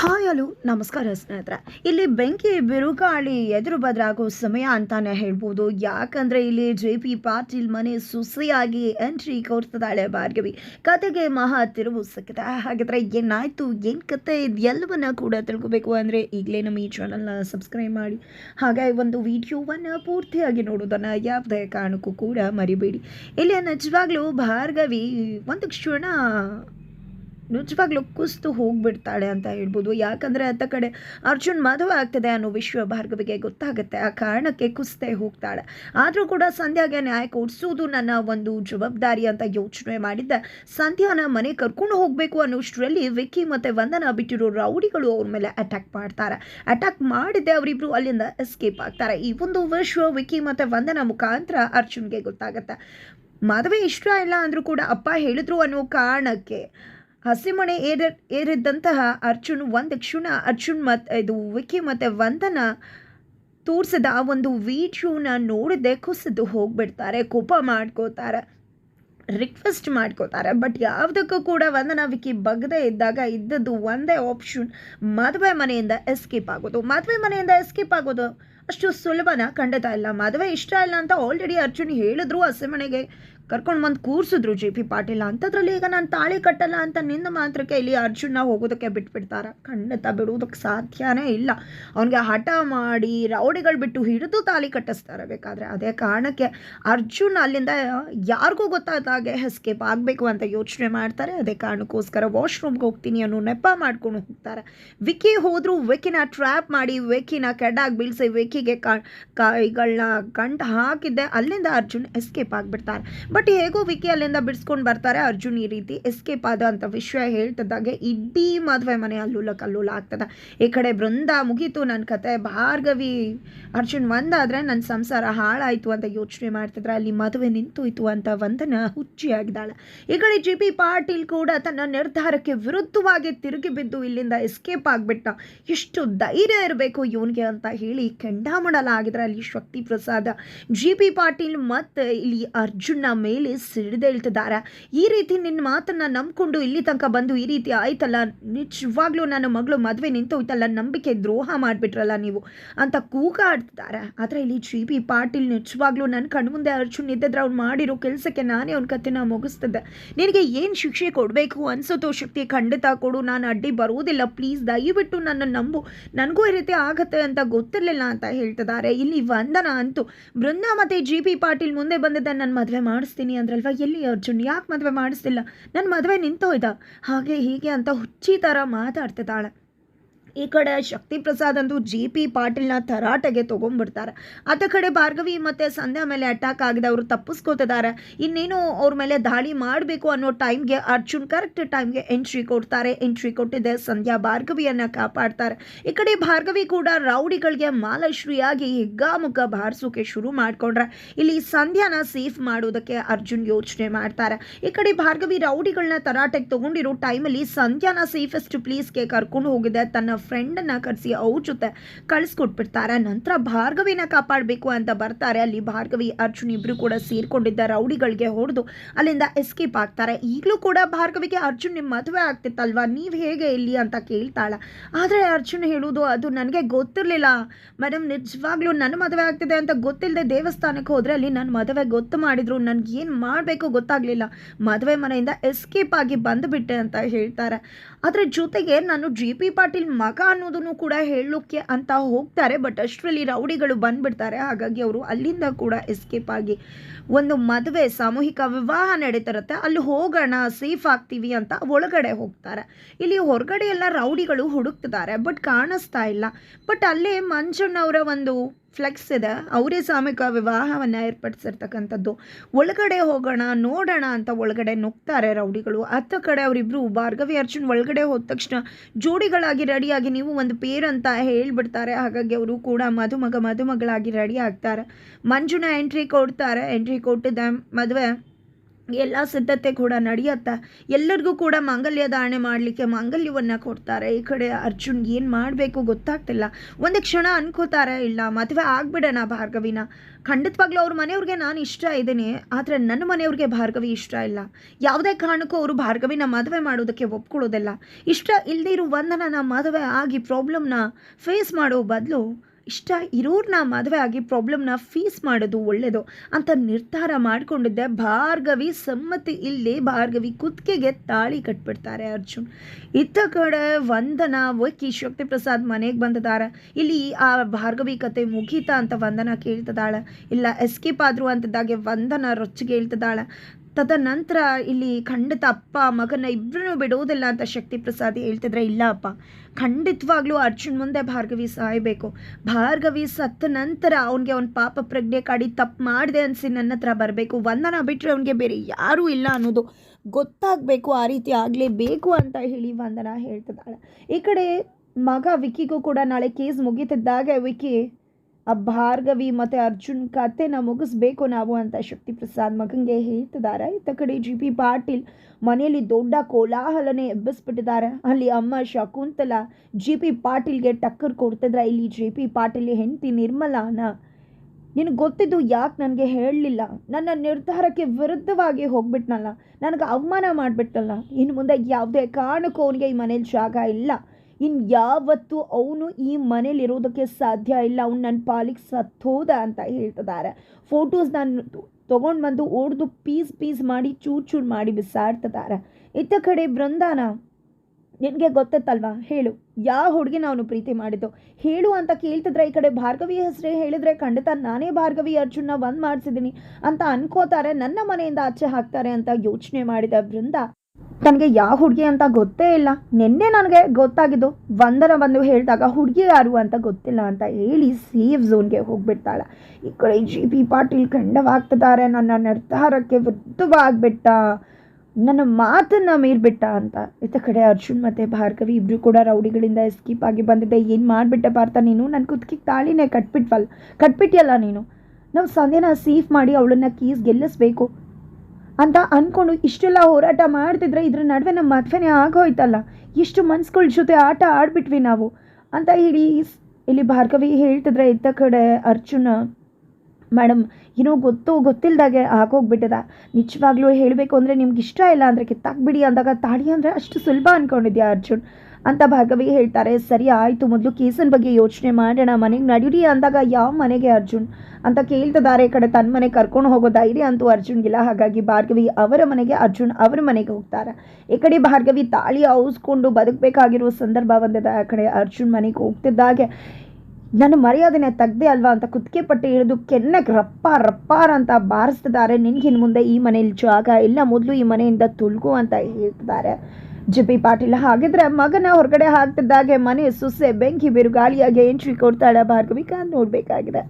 Hi hello ನಮಸ್ಕಾರ ಸ್ನೇಹಿತರೆ. ಇಲ್ಲಿ ಬೆಂಕಿ ಬಿರುಗಾಳಿ ಎದುರು ಬದಲಾಗೋ ಸಮಯ ಅಂತಾನೆ ಹೇಳ್ಬೋದು. ಯಾಕಂದ್ರೆ ಇಲ್ಲಿ ಜೆ ಪಿ ಪಾಟೀಲ್ ಮನೆ ಸುಸಿಯಾಗಿ ಎಂಟ್ರಿ ಕೊಡ್ತಿದ್ದಾಳೆ ಭಾರ್ಗವಿ. ಕತೆಗೆ ಮಹಾ ತಿರುವು ಸಿಕ್ಕಿದೆ. ಹಾಗಾದ್ರೆ ಏನಾಯ್ತು? ಏನು ಕತೆ? ಇದೆಲ್ಲವನ್ನ ಕೂಡ ತಿಳ್ಕೊಬೇಕು ಅಂದರೆ ಈಗಲೇ ನಮ್ಮ ಈ ಚಾನಲ್ನ ಸಬ್ಸ್ಕ್ರೈಬ್ ಮಾಡಿ. ಹಾಗೆ ಒಂದು ವಿಡಿಯೋವನ್ನು ಪೂರ್ತಿಯಾಗಿ ನೋಡೋದನ್ನು ಯಾವುದೇ ಕಾರಣಕ್ಕೂ ಕೂಡ ಮರಿಬೇಡಿ. ಇಲ್ಲಿ ನಿಜವಾಗ್ಲೂ ಭಾರ್ಗವಿ, ಒಂದು ಕ್ಷಣ ನಿಜವಾಗ್ಲೂ ಕುಸ್ತು ಹೋಗ್ಬಿಡ್ತಾಳೆ ಅಂತ ಹೇಳ್ಬೋದು. ಯಾಕಂದರೆ ಅತ್ತ ಕಡೆ ಅರ್ಜುನ್ ಮದುವೆ ಆಗ್ತದೆ ಅನ್ನೋ ವಿಶ್ವ ಭಾರ್ಗವಿಗೆ ಗೊತ್ತಾಗುತ್ತೆ. ಆ ಕಾರಣಕ್ಕೆ ಕುಸ್ತೆ ಹೋಗ್ತಾಳೆ. ಆದರೂ ಕೂಡ ಸಂಧ್ಯಾಗೆ ನ್ಯಾಯ ಕೊಡಿಸೋದು ನನ್ನ ಒಂದು ಜವಾಬ್ದಾರಿ ಅಂತ ಯೋಚನೆ ಮಾಡಿದ್ದೆ ಸಂಧ್ಯಾನ ಮನೆ ಕರ್ಕೊಂಡು ಹೋಗಬೇಕು ಅನ್ನೋಷ್ಟರಲ್ಲಿ ವಿಕ್ಕಿ ಮತ್ತು ವಂದನ ಬಿಟ್ಟಿರೋ ರೌಡಿಗಳು ಅವ್ರ ಮೇಲೆ ಅಟ್ಯಾಕ್ ಮಾಡ್ತಾರೆ. ಅಟ್ಯಾಕ್ ಮಾಡಿದ್ದೆ ಅವರಿಬ್ರು ಅಲ್ಲಿಂದ ಎಸ್ಕೇಪ್ ಆಗ್ತಾರೆ. ಈ ಒಂದು ವಿಶ್ವ, ವಿಕ್ಕಿ ಮತ್ತು ವಂದನ ಮುಖಾಂತರ ಅರ್ಜುನ್ಗೆ ಗೊತ್ತಾಗುತ್ತೆ. ಮದುವೆ ಇಷ್ಟ ಇಲ್ಲ ಅಂದರೂ ಕೂಡ ಅಪ್ಪ ಹೇಳಿದ್ರು ಅನ್ನೋ ಕಾರಣಕ್ಕೆ ಹಸಿಮಣೆ ಏರ, ಏರಿದ್ದಂತಹ ಅರ್ಜುನ್ ಒಂದು ಕ್ಷಣ ಅರ್ಜುನ್ ಮತ್ತು ಇದು ವಿಕಿ ಮತ್ತು ವಂದನ ತೋರಿಸಿದ ಆ ಒಂದು ವಿಡಿಯೋನ ನೋಡದೆ ಕುಸಿದು ಹೋಗ್ಬಿಡ್ತಾರೆ, ಕೋಪ ಮಾಡ್ಕೋತಾರೆ ರಿಕ್ವೆಸ್ಟ್ ಮಾಡ್ಕೋತಾರೆ. ಬಟ್ ಯಾವುದಕ್ಕೂ ಕೂಡ ವಂದನ ವಿಕಿ ಬಗ್ಗದೆ ಇದ್ದಾಗ ಇದ್ದದ್ದು ಒಂದೇ ಆಪ್ಷನ್ ಮದುವೆ ಮನೆಯಿಂದ ಎಸ್ಕೇಪ್ ಆಗೋದು. ಮದುವೆ ಮನೆಯಿಂದ ಎಸ್ಕೇಪ್ ಆಗೋದು ಅಷ್ಟು ಸುಲಭನ? ಖಂಡಿತ ಇಲ್ಲ. ಮದುವೆ ಇಷ್ಟ ಇಲ್ಲ ಅಂತ ಆಲ್ರೆಡಿ ಅರ್ಜುನ್ ಹೇಳಿದ್ರು ಹಸಿಮನೆಗೆ ಕರ್ಕೊಂಡು ಬಂದು ಕೂರಿಸಿದ್ರು ಜೆ ಪಿ ಪಾಟೀಲ. ಅಂಥದ್ರಲ್ಲಿ ಈಗ ನಾನು ತಾಳಿ ಕಟ್ಟಲ್ಲ ಅಂತ ನಿನ್ನ ಮಾತ್ರಕ್ಕೆ ಇಲ್ಲಿ ಅರ್ಜುನ ಹೋಗೋದಕ್ಕೆ ಬಿಟ್ಬಿಡ್ತಾರೆ. ಖಂಡಿತ ಬಿಡುವುದಕ್ಕೆ ಸಾಧ್ಯನೇ ಇಲ್ಲ. ಅವನಿಗೆ ಹಠ ಮಾಡಿ ರೌಡಿಗಳು ಬಿಟ್ಟು ಹಿಡಿದು ತಾಳಿ ಕಟ್ಟಿಸ್ತಾರೆ ಬೇಕಾದರೆ. ಅದೇ ಕಾರಣಕ್ಕೆ ಅರ್ಜುನ್ ಅಲ್ಲಿಂದ ಯಾರಿಗೂ ಗೊತ್ತಾದ ಹಾಗೆ ಎಸ್ಕೇಪ್ ಆಗಬೇಕು ಅಂತ ಯೋಚನೆ ಮಾಡ್ತಾರೆ. ಅದೇ ಕಾರಣಕ್ಕೋಸ್ಕರ ವಾಶ್ರೂಮ್ಗೆ ಹೋಗ್ತೀನಿ ಅನ್ನೋ ನೆಪ ಮಾಡ್ಕೊಂಡು ಹೋಗ್ತಾರೆ. ವಿಕಿ ಹೋದರೂ, ವೆಕಿನ ಟ್ರ್ಯಾಪ್ ಮಾಡಿ ವಿಕ್ಕಿನ ಕೆಡಾಗಿ ಬೀಳಿಸಿ, ವಿಕಿಗೆ ಕೈಗಳನ್ನ ಗಂಟು ಹಾಕಿದ್ದೆ. ಅಲ್ಲಿಂದ ಅರ್ಜುನ್ ಎಸ್ಕೇಪ್ ಆಗಿಬಿಡ್ತಾರೆ. ಬಟ್ ಹೇಗೋ ವಿಕಿ ಅಲ್ಲಿಂದ ಬಿಡಿಸ್ಕೊಂಡು ಬರ್ತಾರೆ ಅರ್ಜುನ್ ಈ ರೀತಿ ಎಸ್ಕೇಪ್ ಆದ ಅಂತ ವಿಷಯ ಹೇಳ್ತಿದ್ದಾಗೆ ಇಡೀ ಮದುವೆ ಮನೆ ಅಲ್ಲೂಲ ಕಲ್ಲೂಲ ಆಗ್ತದ. ಈ ಕಡೆ ಬೃಂದ ಮುಗೀತು ನನ್ನ ಕತೆ. ಭಾರ್ಗವಿ, ಅರ್ಜುನ್ ಒಂದಾದರೆ ನನ್ನ ಸಂಸಾರ ಹಾಳಾಯಿತು ಅಂತ ಯೋಚನೆ ಮಾಡ್ತಿದ್ರೆ ಅಲ್ಲಿ ಮದುವೆ ಇತ್ತು ಅಂತ ವಂದನ ಹುಚ್ಚಿಯಾಗಿದ್ದಾಳೆ. ಈ ಕಡೆ ಜಿ ಪಿ ಪಾಟೀಲ್ ಕೂಡ ತನ್ನ ನಿರ್ಧಾರಕ್ಕೆ ವಿರುದ್ಧವಾಗಿ ತಿರುಗಿ ಬಿದ್ದು ಇಲ್ಲಿಂದ ಎಸ್ಕೇಪ್ ಆಗಿಬಿಟ್ಟ. ಎಷ್ಟು ಧೈರ್ಯ ಇರಬೇಕು ಇವನಿಗೆ ಅಂತ ಹೇಳಿ ಕೆಂಡಾಮಡಲಾಗಿದ್ರೆ ಅಲ್ಲಿ ಶಕ್ತಿ ಪ್ರಸಾದ. ಜಿ ಪಿ ಪಾಟೀಲ್ ಮತ್ತು ಇಲ್ಲಿ ಅರ್ಜುನ್ನ ಮೇಲೆ ಸಿಡಿದೇಳ್ತಿದ್ದಾರೆ. ಈ ರೀತಿ ನಿನ್ನ ಮಾತನ್ನು ನಂಬ್ಕೊಂಡು ಇಲ್ಲಿ ತನಕ ಬಂದು ಈ ರೀತಿ ಆಯ್ತಲ್ಲ? ನಿಜವಾಗ್ಲೂ ನನ್ನ ಮಗಳು ಮದುವೆ ನಿಂತೋಯ್ತಲ್ಲ ನಂಬಿಕೆ ದ್ರೋಹ ಮಾಡಿಬಿಟ್ರಲ್ಲ ನೀವು? ಅಂತ ಕೂಗಾಡ್ತಿದ್ದಾರೆ. ಆದರೆ ಇಲ್ಲಿ ಜಿ ಪಿ ಪಾಟೀಲ್ ನಿಜವಾಗ್ಲೂ ನನ್ನ ಕಣ್ಮುಂದೆ ಅರ್ಜುನ್ ಇದ್ದಿದ್ರೆ ಅವ್ನು ಮಾಡಿರೋ ಕೆಲಸಕ್ಕೆ ನಾನೇ ಅವ್ನ ಕಥೆನ ಮುಗಿಸ್ತದೆ ನಿನಗೆ ಏನು ಶಿಕ್ಷೆ ಕೊಡಬೇಕು ಅನ್ಸುತ್ತೋ ಶಕ್ತಿ ಖಂಡಿತ ಕೊಡು. ನಾನು ಅಡ್ಡಿ ಬರುವುದಿಲ್ಲ. ಪ್ಲೀಸ್ ದಯವಿಟ್ಟು ನನ್ನ ನಂಬು. ನನಗೂ ಈ ರೀತಿ ಆಗತ್ತೆ ಅಂತ ಗೊತ್ತಿರಲಿಲ್ಲ ಅಂತ ಹೇಳ್ತಿದ್ದಾರೆ. ಇಲ್ಲಿ ವಂದನ ಅಂತೂ. ಬೃಂದ ಮತ್ತು ಜಿ ಪಿ ಪಾಟೀಲ್ ಮುಂದೆ ಬಂದಿದ್ದ ನನ್ನ ಮದುವೆ ಮಾಡಿಸ್ತೀನಿ ಅಂದ್ರಲ್ವ? ಎಲ್ಲಿ ಅರ್ಜುನ್? ಯಾಕೆ ಮದುವೆ ಮಾಡಿಸ್ತಿಲ್ಲ? ನನ್ನ ಮದುವೆ ನಿಂತೋಯ್ದ. ಹಾಗೆ ಹೀಗೆ ಅಂತ ಹುಚ್ಚಿ ಥರ ಮಾತಾಡ್ತಿದ್ದಾಳೆ. ಈ ಕಡೆ ಶಕ್ತಿ ಪ್ರಸಾದ್ ಅಂತೂ ಜಿ ಪಿ ಪಾಟೀಲ್ನ ತರಾಟೆಗೆ ತೊಗೊಂಡ್ಬಿಡ್ತಾರೆ. ಆತ ಕಡೆ ಭಾರ್ಗವಿ ಮತ್ತು ಸಂಧ್ಯಾ ಮೇಲೆ ಅಟ್ಯಾಕ್ ಆಗಿದೆ ಅವರು ತಪ್ಪಿಸ್ಕೋತಿದ್ದಾರೆ. ಇನ್ನೇನು ಅವ್ರ ಮೇಲೆ ದಾಳಿ ಮಾಡಬೇಕು ಅನ್ನೋ ಟೈಮ್ಗೆ ಅರ್ಜುನ್ ಕರೆಕ್ಟ್ ಟೈಮ್ಗೆ ಎಂಟ್ರಿ ಕೊಡ್ತಾರೆ. ಎಂಟ್ರಿ ಕೊಟ್ಟಿದ್ದೆ ಸಂಧ್ಯಾ ಭಾರ್ಗವಿಯನ್ನು ಕಾಪಾಡ್ತಾರೆ. ಈ ಕಡೆ ಭಾರ್ಗವಿ ಕೂಡ ರೌಡಿಗಳಿಗೆ ಮಾಲಶ್ರೀಯಾಗಿ ಹಿಗ್ಗಾಮುಖ ಬಾರಿಸೋಕೆ ಶುರು ಮಾಡಿಕೊಂಡ್ರೆ. ಇಲ್ಲಿ ಸಂಧ್ಯಾನ ಸೇಫ್ ಮಾಡೋದಕ್ಕೆ ಅರ್ಜುನ್ ಯೋಚನೆ ಮಾಡ್ತಾರೆ. ಈ ಕಡೆ ಭಾರ್ಗವಿ ರೌಡಿಗಳನ್ನ ತರಾಟೆಗೆ ತೊಗೊಂಡಿರೋ ಟೈಮಲ್ಲಿ ಸಂಧ್ಯಾನ ಸೇಫೆಸ್ಟ್ ಪ್ಲೇಸ್ಗೆ ಕರ್ಕೊಂಡು ಹೋಗಿದೆ ತನ್ನ ಫ್ರೆಂಡನ್ನು ಕರೆಸಿ ಅವ್ರ ಜೊತೆ ಕಳಿಸ್ಕೊಟ್ಬಿಡ್ತಾರೆ. ನಂತರ ಭಾರ್ಗವಿನ ಕಾಪಾಡಬೇಕು ಅಂತ ಬರ್ತಾರೆ. ಅಲ್ಲಿ ಭಾರ್ಗವಿ, ಅರ್ಜುನ್ ಇಬ್ಬರು ಕೂಡ ಸೇರಿಕೊಂಡಿದ್ದ ರೌಡಿಗಳಿಗೆ ಹೊಡೆದು ಅಲ್ಲಿಂದ ಎಸ್ಕೇಪ್ ಆಗ್ತಾರೆ. ಈಗಲೂ ಕೂಡ ಭಾರ್ಗವಿಗೆ ಅರ್ಜುನ್ ನಿಮ್ಮ ಮದುವೆ ಆಗ್ತಿತ್ತಲ್ವಾ? ನೀವು ಹೇಗೆ ಇಲ್ಲಿ ಅಂತ ಕೇಳ್ತಾಳೆ. ಆದರೆ ಅರ್ಜುನ್ ಹೇಳೋದು, ಅದು ನನಗೆ ಗೊತ್ತಿರಲಿಲ್ಲ. ಮೇಡಮ್ ನಿಜವಾಗ್ಲೂ ನನ್ನ ಮದುವೆ ಆಗ್ತಿದೆ ಅಂತ ಗೊತ್ತಿಲ್ಲದೆ ದೇವಸ್ಥಾನಕ್ಕೆ ಹೋದರೆ ಅಲ್ಲಿ ನನ್ನ ಮದುವೆ ಗೊತ್ತು ಮಾಡಿದ್ರು. ನನಗೆ ಏನು ಮಾಡಬೇಕು ಗೊತ್ತಾಗಲಿಲ್ಲ. ಮದುವೆ ಮನೆಯಿಂದ ಎಸ್ಕೇಪ್ ಆಗಿ ಬಂದುಬಿಟ್ಟೆ ಅಂತ ಹೇಳ್ತಾರೆ. ಅದರ ಜೊತೆಗೆ ನಾನು ಜಿ ಪಿ ಪಾಟೀಲ್ ಅನ್ನೋದನ್ನು ಕೂಡ ಹೇಳೋಕ್ಕೆ ಅಂತ ಹೋಗ್ತಾರೆ. ಬಟ್ ಅಷ್ಟರಲ್ಲಿ ರೌಡಿಗಳು ಬಂದ್ಬಿಡ್ತಾರೆ. ಹಾಗಾಗಿ ಅವರು ಅಲ್ಲಿಂದ ಕೂಡ ಎಸ್ಕೇಪ್ ಆಗಿ ಒಂದು ಮದುವೆ, ಸಾಮೂಹಿಕ ವಿವಾಹ ನಡೀತಿರುತ್ತೆ. ಅಲ್ಲಿ ಹೋಗೋಣ ಸೇಫ್ ಆಗ್ತೀವಿ ಅಂತ ಒಳಗಡೆ ಹೋಗ್ತಾರೆ. ಇಲ್ಲಿ ಹೊರಗಡೆ ಎಲ್ಲ ರೌಡಿಗಳು ಹುಡುಕ್ತಿದ್ದಾರೆ. ಬಟ್ ಕಾಣಿಸ್ತಾ ಇಲ್ಲ. ಬಟ್ ಅಲ್ಲೇ ಮಂಜಣ್ಣವರ ಒಂದು ಫ್ಲೆಕ್ಸ್ ಇದೆ. ಅವರೇ ಸಾಮೂಹಿಕ ವಿವಾಹವನ್ನು ಏರ್ಪಡಿಸಿರ್ತಕ್ಕಂಥದ್ದು. ಒಳಗಡೆ ಹೋಗೋಣ, ನೋಡೋಣ ಅಂತ ಒಳಗಡೆ ನುಗ್ತಾರೆ ರೌಡಿಗಳು. ಅತ್ತ ಕಡೆ ಅವರಿಬ್ಬರು ಭಾರ್ಗವಿ ಅರ್ಜುನ್ ಒಳಗಡೆ ಹೋದ ತಕ್ಷಣ ಜೋಡಿಗಳಾಗಿ ರೆಡಿಯಾಗಿ ನೀವು ಒಂದು ಪೇರ್ ಅಂತ ಹೇಳಿಬಿಡ್ತಾರೆ. ಹಾಗಾಗಿ ಅವರು ಕೂಡ ಮದುಮಗ, ಮದುಮಗಳಾಗಿ ರೆಡಿ ಆಗ್ತಾರೆ. ಮಂಜುನ ಎಂಟ್ರಿ ಕೊಡ್ತಾರೆ. ಎಂಟ್ರಿ ಕೊಟ್ಟಿದ್ದ ಮದುವೆ ಎಲ್ಲ ಸಿದ್ಧತೆ ಕೂಡ ನಡೆಯುತ್ತೆ. ಎಲ್ಲರಿಗೂ ಕೂಡ ಮಾಂಗಲ್ಯ ಧಾರಣೆ ಮಾಡಲಿಕ್ಕೆ ಮಾಂಗಲ್ಯವನ್ನು ಕೊಡ್ತಾರೆ. ಈ ಕಡೆ ಅರ್ಜುನ್ ಏನು ಮಾಡಬೇಕು ಗೊತ್ತಾಗ್ತಿಲ್ಲ. ಒಂದು ಕ್ಷಣ ಅನ್ಕೋತಾರೆ, ಇಲ್ಲ, ಮದುವೆ ಆಗ್ಬಿಡೋಣ ಭಾರ್ಗವಿನ. ಖಂಡಿತವಾಗ್ಲೂ ಅವ್ರ ಮನೆಯವ್ರಿಗೆ ನಾನು ಇಷ್ಟ ಇದ್ದೀನಿ, ಆದರೆ ನನ್ನ ಮನೆಯವ್ರಿಗೆ ಭಾರ್ಗವಿ ಇಷ್ಟ ಇಲ್ಲ. ಯಾವುದೇ ಕಾರಣಕ್ಕೂ ಅವರು ಭಾರ್ಗವಿನ ಮದುವೆ ಮಾಡೋದಕ್ಕೆ ಒಪ್ಕೊಳ್ಳೋದಿಲ್ಲ. ಇಷ್ಟ ಇಲ್ಲದೇ ಇರೋ ವಂದನನ ಮದುವೆ ಆಗಿ ಪ್ರಾಬ್ಲಮ್ನ ಫೇಸ್ ಮಾಡೋ ಬದಲು ಇಷ್ಟ ಇರೋರನ್ನ ಮದುವೆ ಆಗಿ ಪ್ರಾಬ್ಲಮ್ನ ಫೇಸ್ ಮಾಡೋದು ಒಳ್ಳೆಯದು ಅಂತ ನಿರ್ಧಾರ ಮಾಡಿಕೊಂಡಿದ್ದೆ. ಭಾರ್ಗವಿ ಸಮ್ಮತಿ ಇಲ್ಲಿ ಭಾರ್ಗವಿ ಕುತ್ತಿಗೆಗೆ ತಾಳಿ ಕಟ್ಬಿಡ್ತಾರೆ ಅರ್ಜುನ್. ಇತ್ತ ಕಡೆ ವಂದನ ವಕ್ಕಿ ಶಕ್ತಿ ಪ್ರಸಾದ್ ಮನೆಗೆ ಬಂದಿದ್ದಾರೆ. ಇಲ್ಲಿ ಆ ಭಾರ್ಗವಿ ಕತೆ ಮುಗೀತಾ ಅಂತ ವಂದನ ಕೇಳ್ತಿದ್ದಾಳೆ. ಇಲ್ಲ ಎಸ್ಕೇಪ್ ಆದ್ರು ಅಂತದಾಗೆ ವಂದನ ರೊಚ್ಚಿಗೆ ಹೇಳ್ತಿದ್ದಾಳೆ. ತದನಂತರ ಇಲ್ಲಿ ಖಂಡಿತ ಅಪ್ಪ ಮಗನ ಇಬ್ಬರನ್ನೂ ಬಿಡೋದಿಲ್ಲ ಅಂತ ಶಕ್ತಿ ಪ್ರಸಾದ್ ಹೇಳ್ತಿದ್ರೆ, ಇಲ್ಲ ಅಪ್ಪ. ಖಂಡಿತವಾಗ್ಲೂ ಅರ್ಜುನ್ ಮುಂದೆ ಭಾರ್ಗವಿ ಸಾಯಬೇಕು. ಭಾರ್ಗವಿ ಸತ್ತ ನಂತರ ಅವನಿಗೆ ಅವ್ನ ಪಾಪ ಪ್ರಜ್ಞೆ ಕಾಡಿ ತಪ್ಪು ಮಾಡಿದೆ ಅನಿಸಿ ನನ್ನ ಹತ್ರ ಬರಬೇಕು. ವಂದನ ಬಿಟ್ಟರೆ ಅವನಿಗೆ ಬೇರೆ ಯಾರೂ ಇಲ್ಲ ಅನ್ನೋದು ಗೊತ್ತಾಗಬೇಕು, ಆ ರೀತಿ ಆಗಲೇಬೇಕು ಅಂತ ಹೇಳಿ ವಂದನ ಹೇಳ್ತಿದ್ದಾಳೆ. ಈ ಕಡೆ ಮಗ ವಿಕಿಗೂ ಕೂಡ ನಾಳೆ ಕೇಸ್ ಮುಗೀತಿದ್ದಾಗ, ವಿಕಿ ಆ ಭಾರ್ಗವಿ ಮತ್ತು ಅರ್ಜುನ್ ಕತೆನ ಮುಗಿಸ್ಬೇಕು ನಾವು ಅಂತ ಶಕ್ತಿ ಪ್ರಸಾದ್ ಮಗನಿಗೆ ಹೇಳ್ತಿದ್ದಾರೆ. ಇತ್ತ ಕಡೆ ಜಿ ಪಿ ಪಾಟೀಲ್ ಮನೆಯಲ್ಲಿ ದೊಡ್ಡ ಕೋಲಾಹಲನೇ ಎಬ್ಬಿಸ್ಬಿಟ್ಟಿದ್ದಾರೆ. ಅಲ್ಲಿ ಅಮ್ಮ ಶಕುಂತಲ ಜಿ ಪಿ ಪಾಟೀಲ್ಗೆ ಟಕ್ಕರ್ ಕೊಡ್ತಿದ್ರೆ ಇಲ್ಲಿ ಜಿ ಪಿ ಪಾಟೀಲ್ ಹೆಂಡತಿ ನಿರ್ಮಲಾನ ನಿನಗೆ ಗೊತ್ತಿದ್ದು ಯಾಕೆ ನನಗೆ ಹೇಳಲಿಲ್ಲ? ನನ್ನ ನಿರ್ಧಾರಕ್ಕೆ ವಿರುದ್ಧವಾಗಿ ಹೋಗ್ಬಿಟ್ನಲ್ಲ. ನನಗೆ ಅವಮಾನ ಮಾಡಿಬಿಟ್ಟಲ್ಲ ಇನ್ನು ಮುಂದೆ ಯಾವುದೇ ಕಾರಣಕ್ಕೂ ಅವನಿಗೆ ಈ ಮನೇಲಿ ಜಾಗ ಇಲ್ಲ. ಇನ್ನು ಯಾವತ್ತೂ ಅವನು ಈ ಮನೇಲಿರೋದಕ್ಕೆ ಸಾಧ್ಯ ಇಲ್ಲ. ಅವ್ನು ನನ್ನ ಪಾಲಿಗೆ ಸತ್ತೋದ ಅಂತ ಹೇಳ್ತಿದ್ದಾರೆ. ಫೋಟೋಸ್ ನಾನು ತೊಗೊಂಡು ಬಂದು ಓಡ್ದು ಪೀಸ್ ಪೀಸ್ ಮಾಡಿ ಚೂರು ಚೂರು ಮಾಡಿ ಬಿಸಾಡ್ತಿದ್ದಾರೆ. ಇತ್ತ ಕಡೆ ಬೃಂದಾನ ನಿನಗೆ ಗೊತ್ತತ್ತಲ್ವಾ? ಹೇಳು. ಯಾವ ಹುಡುಗಿನ ಅವನು ಪ್ರೀತಿ ಮಾಡಿದ್ದು? ಹೇಳು ಅಂತ ಕೇಳ್ತಿದ್ರೆ ಈ ಕಡೆ ಭಾರ್ಗವಿ ಹೆಸರೇ ಹೇಳಿದ್ರೆ ಖಂಡಿತ ನಾನೇ ಭಾರ್ಗವಿ ಅರ್ಜುನ್ನ ಒಂದು ಮಾಡಿಸಿದ್ದೀನಿ ಅಂತ ಅನ್ಕೋತಾರೆ. ನನ್ನ ಮನೆಯಿಂದ ಆಚೆ ಹಾಕ್ತಾರೆ ಅಂತ ಯೋಚನೆ ಮಾಡಿದ ಬೃಂದ ನನಗೆ ಯಾವ ಹುಡುಗಿ ಅಂತ ಗೊತ್ತೇ ಇಲ್ಲ. ನಿನ್ನೆ ನನಗೆ ಗೊತ್ತಾಗಿದ್ದು ವಂದನ ಬಂದು ಹೇಳಿದಾಗ ಹುಡುಗಿ ಯಾರು ಅಂತ ಗೊತ್ತಿಲ್ಲ ಅಂತ ಹೇಳಿ ಸೇಫ್ ಝೋನ್ಗೆ ಹೋಗ್ಬಿಡ್ತಾಳೆ. ಈ ಕಡೆ ಜಿ ಪಿ ಪಾಟೀಲ್ ಖಂಡವಾಗ್ತಿದ್ದಾರೆ ನನ್ನ ನಿರ್ಧಾರಕ್ಕೆ ವೃದ್ಧವಾಗಿಬಿಟ್ಟ ನನ್ನ ಮಾತನ್ನು ಮೀರಿಬಿಟ್ಟ ಅಂತ. ಇತ್ತ ಕಡೆ ಅರ್ಜುನ್ ಮತ್ತು ಭಾರ್ಗವಿ ಇಬ್ಬರು ಕೂಡ ರೌಡಿಗಳಿಂದ ಎಸ್ಕೀಪ್ ಆಗಿ ಬಂದಿದ್ದೆ ಏನು ಮಾಡಿಬಿಟ್ಟೆ ಪಾರ್ಥ? ನೀನು ನನ್ನ ಕುತ್ತಿಗೆ ತಾಳಿನೇ ಕಟ್ಬಿಟ್ವಲ್ಲ ಕಟ್ಬಿಟ್ಟಿಯಲ್ಲ ನೀನು. ನಾವು ಸಂಧ್ಯನ ಸೇಫ್ ಮಾಡಿ ಅವಳನ್ನ ಕೀಸ್ ಗೆಲ್ಲಿಸ್ಬೇಕು. ಅಂತ ಅಂದ್ಕೊಂಡು ಇಷ್ಟೆಲ್ಲ ಹೋರಾಟ ಮಾಡ್ತಿದ್ರೆ ಇದ್ರ ನಡುವೆ ನಮ್ಮ ಮದುವೆನೇ ಆಗೋಯ್ತಲ್ಲ? ಇಷ್ಟು ಮನ್ಸುಗಳ ಜೊತೆ ಆಟ ಆಡಿಬಿಟ್ವಿ ನಾವು. ಅಂತ ಹೇಳಿ ಇಲ್ಲಿ ಭಾರ್ಗವಿ ಹೇಳ್ತಿದ್ರೆ ಇದ್ದ ಕಡೆ ಅರ್ಜುನ ಮೇಡಮ್ ಏನೋ ಗೊತ್ತು ಗೊತ್ತಿಲ್ಲದಾಗೆ ಆಗೋಗ್ಬಿಟ್ಟಿದೆ. ನಿಜವಾಗ್ಲೂ ಹೇಳಬೇಕು ಅಂದರೆ ನಿಮ್ಗೆ ಇಷ್ಟ ಇಲ್ಲ ಅಂದರೆ ಕಿತ್ತಾಕ್ಬಿಡಿ ಅಂದಾಗ ತಾಳಿ ಅಂದರೆ ಅಷ್ಟು ಸುಲಭ ಅಂದ್ಕೊಂಡಿದ್ಯಾ ಅರ್ಜುನ್? ಅಂತ ಭಾರ್ಗವಿ ಹೇಳ್ತಾರೆ, ಸರಿ, ಆಯಿತು, ಮೊದಲು ಕೇಸನ್ ಬಗ್ಗೆ ಯೋಚನೆ ಮಾಡೋಣ. ಮನೆಗೆ ನಡೀರಿ ಅಂದಾಗ ಯಾವ ಮನೆಗೆ ಅರ್ಜುನ್? ಅಂತ ಕೇಳ್ತಿದ್ದಾರೆ. ಕಡೆ ತನ್ನ ಮನೆ ಕರ್ಕೊಂಡು ಹೋಗೋ ಧೈರ್ಯ ಅಂತೂ ಅರ್ಜುನ್ಗಿಲ್ಲ. ಹಾಗಾಗಿ ಭಾರ್ಗವಿ ಅವರ ಮನೆಗೆ ಅರ್ಜುನ್ ಅವರ ಮನೆಗೆ ಹೋಗ್ತಾರೆ. ಈ ಕಡೆ ಭಾರ್ಗವಿ ತಾಳಿ ಔಸ್ಕೊಂಡು ಬದುಕಬೇಕಾಗಿರೋ ಸಂದರ್ಭ ಬಂದಿದೆ. ಆ ಕಡೆ ಅರ್ಜುನ್ ಮನೆಗೆ ಹೋಗ್ತಿದ್ದಾಗೆ, ನನ್ನ ಮರ್ಯಾದೆನೆ ತೆಗ್ದೆ ಅಲ್ವಾ? ಅಂತ ಕುತ್ತಿಗೆ ಪಟ್ಟಿ ಹಿಡಿದು ಕೆನ್ನಕ್ಕೆ ರಪ್ಪ ರಪ್ಪಾರ ಅಂತ ಬಾರಿಸ್ತಿದ್ದಾರೆ. ನಿನ್ಗಿನ್ ಮುಂದೆ ಈ ಮನೆಯಲ್ಲಿ ಜಾಗ ಇಲ್ಲ. ಮೊದಲು ಈ ಮನೆಯಿಂದ ತುಳ್ಕು ಅಂತ ಹೇಳ್ತಿದ್ದಾರೆ. ಜಿ ಪಿ ಪಾಟೀಲ್ ಹಾಗಿದ್ರೆ ಮಗನ ಹೊರಗಡೆ ಹಾಕ್ತಿದ್ದಾಗೆ ಮನೆ ಸುಸೆ ಬೆಂಕಿ ಬಿರುಗಾಳಿಯಾಗಿ ಎಂಟ್ರಿ ಕೊಡ್ತಾಳೆ ಭಾರ್ಗವಿಕ ನೋಡ್ಬೇಕಾಗಿದೆ.